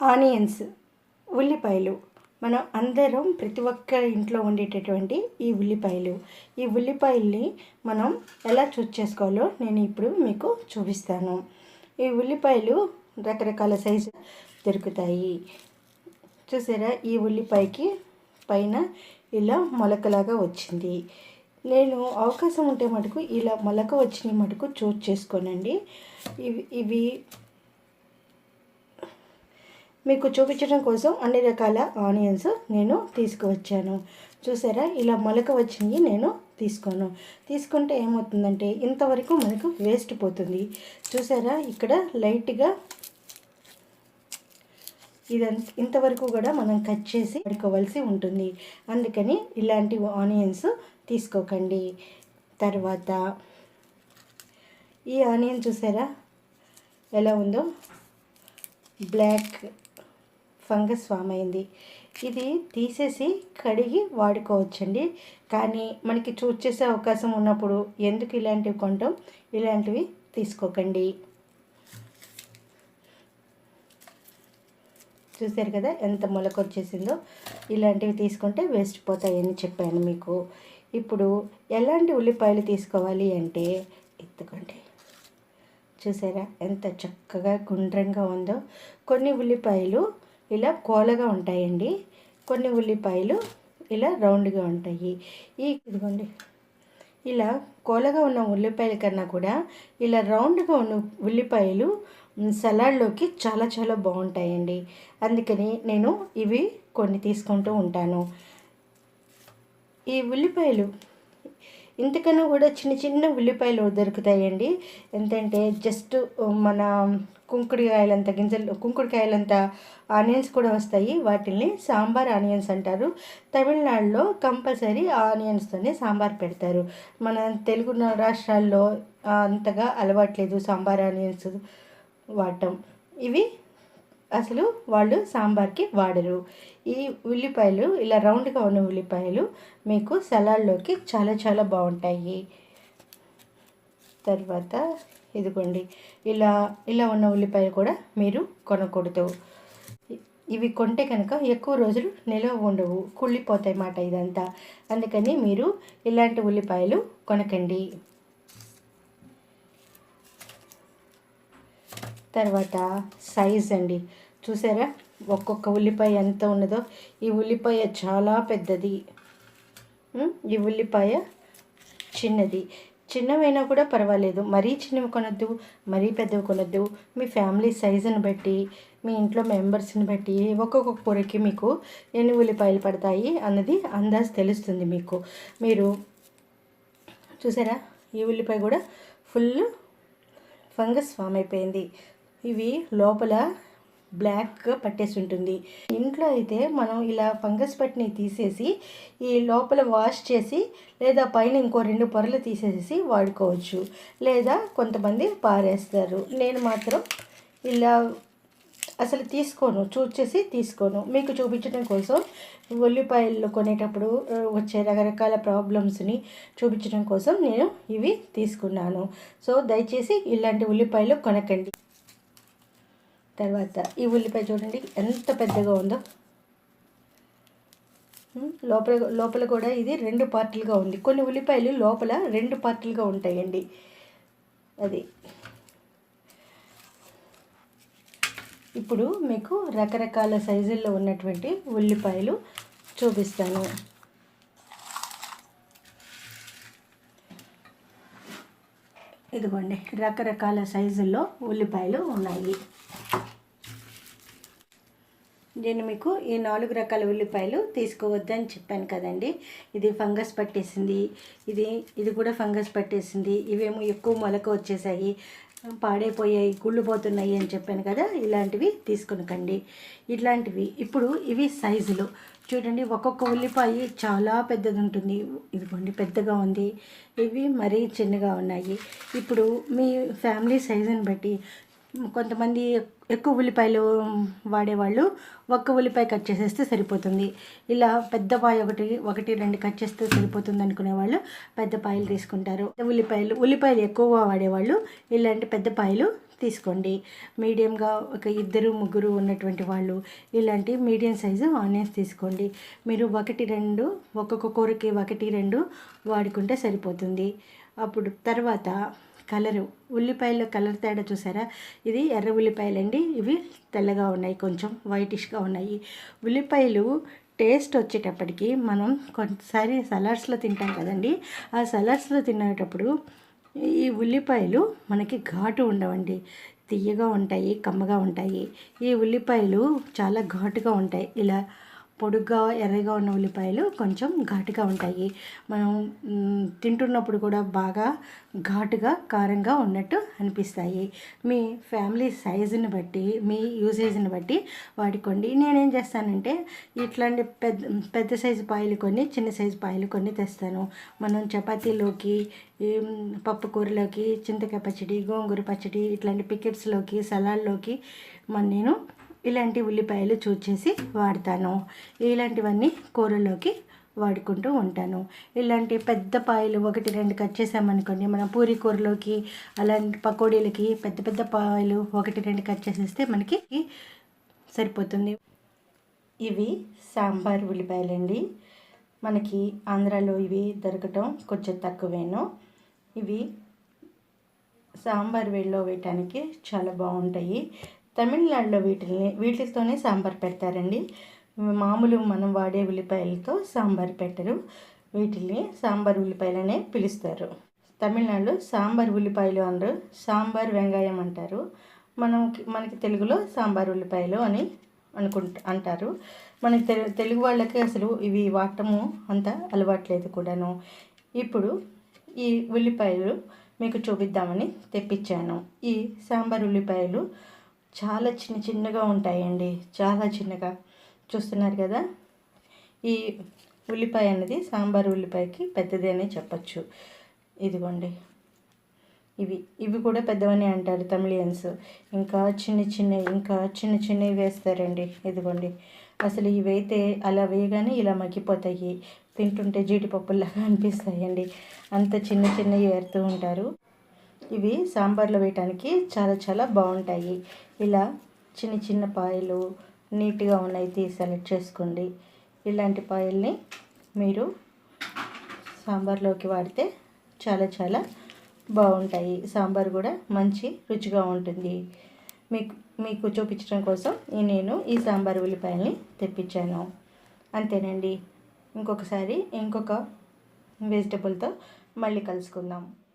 Onions ఉల్లిపాయలు. మనం అందరం ప్రతి ఒక్క ఇంట్లో ఉండేటటువంటి ఈ ఉల్లిపాయలు. ఈ ఉల్లిపాయల్ని మనం ఎలా చూస్ చేసుకోవాలో నేను ఇప్పుడు మీకు చూపిస్తాను. ఈ ఉల్లిపాయలు రకరకాల సైజు దొరుకుతాయి. చూసారా? ఈ ఉల్లిపాయకి పైన ఇలా మొలకలాగా వచ్చింది. నేను అవకాశం ఉంటే మటుకు ఇలా మొలక వచ్చిన మటుకు చూస్ చేసుకోనండి. ఇవి ఇవి మీకు చూపించడం కోసం అన్ని రకాల ఆనియన్స్ నేను తీసుకువచ్చాను. చూసారా? ఇలా మొలక వచ్చింది నేను తీసుకోను. తీసుకుంటే ఏమవుతుందంటే ఇంతవరకు మనకు వేస్ట్ పోతుంది. చూసారా? ఇక్కడ లైట్గా ఇదంత ఇంతవరకు కూడా మనం కట్ చేసి పడుకోవాల్సి ఉంటుంది. అందుకని ఇలాంటి ఆనియన్స్ తీసుకోకండి. తర్వాత ఈ ఆనియన్ చూసారా? ఎలా ఉందో? బ్లాక్ ఫంగస్ ఫామ్ అయింది ఇది తీసేసి కడిగి వాడుకోవచ్చండి. కానీ మనకి చూస్ చేసే అవకాశం ఉన్నప్పుడు ఎందుకు ఇలాంటివి కొంటాం ఇలాంటివి తీసుకోకండి. చూసారు కదా ఎంత మొలక వచ్చేసిందో? ఇలాంటివి తీసుకుంటే వేస్ట్ పోతాయని చెప్పాను మీకు. ఇప్పుడు ఎలాంటి ఉల్లిపాయలు తీసుకోవాలి అంటే ఎత్తుకోండి. చూసారా ఎంత చక్కగా గుండ్రంగా ఉందో? కొన్ని ఉల్లిపాయలు ఇలా కోలగా ఉంటాయండి. కొన్ని ఉల్లిపాయలు ఇలా రౌండ్గా ఉంటాయి. ఈ ఇదిగోండి. ఇలా కోలగా ఉన్న ఉల్లిపాయల కన్నా కూడా ఇలా రౌండ్గా ఉన్న ఉల్లిపాయలు సలాడ్లోకి చాలా చాలా బాగుంటాయండి. అందుకని నేను ఇవి కొన్ని తీసుకుంటూ ఉంటాను. ఈ ఉల్లిపాయలు ఇంతకన్నా కూడా చిన్న చిన్న ఉల్లిపాయలు దొరుకుతాయండి. ఎంతంటే జస్ట్ మన కుంకుడికాయలంత గింజలు కుంకుడికాయలంత ఆనియన్స్ కూడా వస్తాయి. వాటిని సాంబార్ ఆనియన్స్ అంటారు. తమిళనాడులో కంపల్సరీ ఆనియన్స్తోనే సాంబార్ పెడతారు. మన తెలుగు రాష్ట్రాల్లో అంతగా అలవాట్లేదు సాంబార్ ఆనియన్స్ వాడటం. ఇవి అసలు వాళ్ళు సాంబార్కి వాడరు. ఈ ఉల్లిపాయలు ఇలా రౌండ్గా ఉన్న ఉల్లిపాయలు మీకు సలాడ్లోకి చాలా చాలా బాగుంటాయి. తర్వాత ఇదిగోండి ఇలా ఇలా ఉన్న ఉల్లిపాయలు కూడా మీరు కొనకూడదు. ఇవి కొంటే కనుక ఎక్కువ రోజులు నిల్వ ఉండవు కుళ్ళిపోతాయి మాట ఇదంతా. అందుకని మీరు ఇలాంటి ఉల్లిపాయలు కొనకండి. తర్వాత సైజ్ అండి. చూసారా? ఒక్కొక్క ఉల్లిపాయ ఎంత ఉన్నదో. ఈ ఉల్లిపాయ చాలా పెద్దది. ఈ ఉల్లిపాయ చిన్నది. చిన్నవైనా కూడా పర్వాలేదు. మరీ చిన్నవి కొనొద్దు మరీ పెద్దవి కొనొద్దు. మీ ఫ్యామిలీ సైజుని బట్టి మీ ఇంట్లో మెంబర్స్ని బట్టి ఒక్కొక్క కూరకి మీకు ఎన్ని ఉల్లిపాయలు పడతాయి అన్నది అందాజ్ తెలుస్తుంది మీకు. మీరు చూసారా? ఈ ఉల్లిపాయ కూడా ఫుల్ ఫంగస్ ఫామ్ అయిపోయింది. ఇవి లోపల బ్లాక్గా పట్టేసి ఉంటుంది ఇంట్లో అయితే మనం ఇలా ఫంగస్ పట్టిని తీసేసి ఈ లోపల వాష్ చేసి లేదా పైన ఇంకో రెండు పొరలు తీసేసి వాడుకోవచ్చు. లేదా కొంతమంది పారేస్తారు. నేను మాత్రం ఇలా అసలు తీసుకోను. చూసేసి తీసుకోను. మీకు చూపించడం కోసం ఉల్లిపాయలు కొనేటప్పుడు వచ్చే రకరకాల ప్రాబ్లమ్స్ని చూపించడం కోసం నేను ఇవి తీసుకున్నాను. సో దయచేసి ఇలాంటి ఉల్లిపాయలు కొనకండి. తర్వాత ఈ ఉల్లిపాయ చూడండి ఎంత పెద్దగా ఉందో. లోపల లోపల కూడా ఇది రెండు పార్టీలుగా ఉంది. కొన్ని ఉల్లిపాయలు లోపల రెండు పార్టీలుగా ఉంటాయండి. అది. ఇప్పుడు మీకు రకరకాల సైజుల్లో ఉన్నటువంటి ఉల్లిపాయలు చూపిస్తాను. ఇదిగోండి రకరకాల సైజుల్లో ఉల్లిపాయలు ఉన్నాయి. నేను మీకు ఈ నాలుగు రకాల ఉల్లిపాయలు తీసుకోవద్దని చెప్పాను కదండి. ఇది ఫంగస్ పట్టేసింది ఇది ఇది కూడా ఫంగస్ పట్టేసింది. ఇవేమో ఎక్కువ మొలక వచ్చేసాయి. పాడైపోయాయి కుళ్ళిపోతున్నాయి అని చెప్పాను కదా ఇలాంటివి తీసుకునకండి. ఇట్లాంటివి. ఇప్పుడు ఇవి సైజులు. చూడండి ఒక్కొక్క ఉల్లిపాయ చాలా పెద్దది ఉంటుంది ఇదిగోండి పెద్దగా ఉంది. ఇవి మరీ చిన్నగా ఉన్నాయి. ఇప్పుడు మీ ఫ్యామిలీ సైజుని బట్టి కొంతమంది ఎక్కువ ఉల్లిపాయలు వాడేవాళ్ళు ఒక్క ఉల్లిపాయ కట్ చేసేస్తే సరిపోతుంది. ఇలా పెద్ద పాయ ఒకటి ఒకటి రెండు కట్ చేస్తే సరిపోతుంది అనుకునే వాళ్ళు పెద్ద పాయలు తీసుకుంటారు. ఉల్లిపాయలు ఉల్లిపాయలు ఎక్కువ వాడేవాళ్ళు ఇలాంటి పెద్ద పాయలు తీసుకోండి. మీడియంగా ఒక ఇద్దరు ముగ్గురు ఉన్నటువంటి వాళ్ళు ఇలాంటి మీడియం సైజు ఆనియన్స్ తీసుకోండి. మీరు ఒకటి రెండు ఒక్కొక్క కూరకి ఒకటి రెండు వాడుకుంటే సరిపోతుంది. అప్పుడు తర్వాత కలరు. ఉల్లిపాయల కలర్ తేడా చూసారా? ఇది ఎర్ర ఉల్లిపాయలండి. ఇవి తెల్లగా ఉన్నాయి కొంచెం వైటిష్గా ఉన్నాయి. ఉల్లిపాయలు టేస్ట్ వచ్చేటప్పటికి మనం కొంతసారి సలాడ్స్లో తింటాం కదండి. ఆ సలాడ్స్లో తినేటప్పుడు ఈ ఉల్లిపాయలు మనకి ఘాటు ఉండవండి. తీయగా ఉంటాయి కమ్మగా ఉంటాయి. ఈ ఉల్లిపాయలు చాలా ఘాటుగా ఉంటాయి. ఇలా పొడుగ్గా ఎర్రగా ఉన్న ఉల్లిపాయలు కొంచెం ఘాటుగా ఉంటాయి. మనం తింటున్నప్పుడు కూడా బాగా ఘాటుగా కారంగా ఉన్నట్టు అనిపిస్తాయి. మీ ఫ్యామిలీ సైజుని బట్టి మీ యూసేజ్ని బట్టి వాడుకోండి. నేనేం చేస్తానంటే ఇట్లాంటి పెద్ద పెద్ద సైజు పాయలు కొన్ని చిన్న సైజు పాయలు కొన్ని తెస్తాను. మనం చపాతీలోకి పప్పు కూరలోకి చింతకాయ పచ్చడి గోంగూర పచ్చడి ఇట్లాంటి పికెట్స్లోకి సలాడ్లోకి మన నేను ఇలాంటి ఉల్లిపాయలు చూసేసి చేసి వాడతాను. ఇలాంటివన్నీ కూరలోకి వాడుకుంటూ ఉంటాను. ఇలాంటి పెద్ద పాయలు ఒకటి రెండు కట్ చేసామనుకోండి మనం పూరి కూరలోకి అలాంటి పకోడీలకి పెద్ద పెద్ద పాయలు ఒకటి రెండు కట్ చేసేస్తే మనకి సరిపోతుంది. ఇవి సాంబార్ ఉల్లిపాయలండి. మనకి ఆంధ్రాలో ఇవి దొరకటం కొంచెం తక్కువేను. ఇవి సాంబార్ వేడిలో వేయటానికి చాలా బాగుంటాయి. తమిళనాడులో వీటిని వీటితోనే సాంబార్ పెడతారండి. మామూలు మనం వాడే ఉల్లిపాయలతో సాంబార్ పెట్టరు. వీటిని సాంబార్ ఉల్లిపాయలనే పిలుస్తారు. తమిళనాడులో సాంబార్ ఉల్లిపాయలు అనరు సాంబార్ వెంగాయం అంటారు. మనం మనకి తెలుగులో సాంబార్ ఉల్లిపాయలు అని అనుకుంట అంటారు. మనకి తెలు తెలుగు వాళ్ళకి అసలు ఇవి వాడటము అంత అలవాట్లేదు కూడాను. ఇప్పుడు ఈ ఉల్లిపాయలు మీకు చూపిద్దామని తెప్పించాను. ఈ సాంబార్ ఉల్లిపాయలు చాలా చిన్న చిన్నగా ఉంటాయండి. చాలా చిన్నగా. చూస్తున్నారు కదా? ఈ ఉల్లిపాయ అన్నది సాంబార్ ఉల్లిపాయకి పెద్దది అనే చెప్పచ్చు. ఇదిగోండి. ఇవి ఇవి కూడా పెద్దవని అంటారు తమిళియన్స్. ఇంకా చిన్న చిన్న ఇంకా చిన్న చిన్నవి వేస్తారండి. ఇదిగోండి. అసలు ఇవైతే అలా వేయగానే ఇలా మగ్గిపోతాయి. తింటుంటే జీడిపప్పులాగా అనిపిస్తాయండి. అంత చిన్న చిన్నవి వేరుతూ ఉంటారు. ఇవి సాంబార్లో వేయటానికి చాలా చాలా బాగుంటాయి. ఇలా చిన్న చిన్న పాయలు నీట్గా ఉన్నాయి తీసి సెలెక్ట్ చేసుకోండి. ఇలాంటి పాయల్ని మీరు సాంబార్లోకి వాడితే చాలా చాలా బాగుంటాయి. సాంబార్ కూడా మంచి రుచిగా ఉంటుంది. మీకు మీకు చూపించడం కోసం నేను ఈ సాంబార్ ఉల్లిపాయల్ని తెప్పించాను. అంతేనండి. ఇంకొకసారి ఇంకొక వెజిటబుల్తో మళ్ళీ కలుసుకుందాం.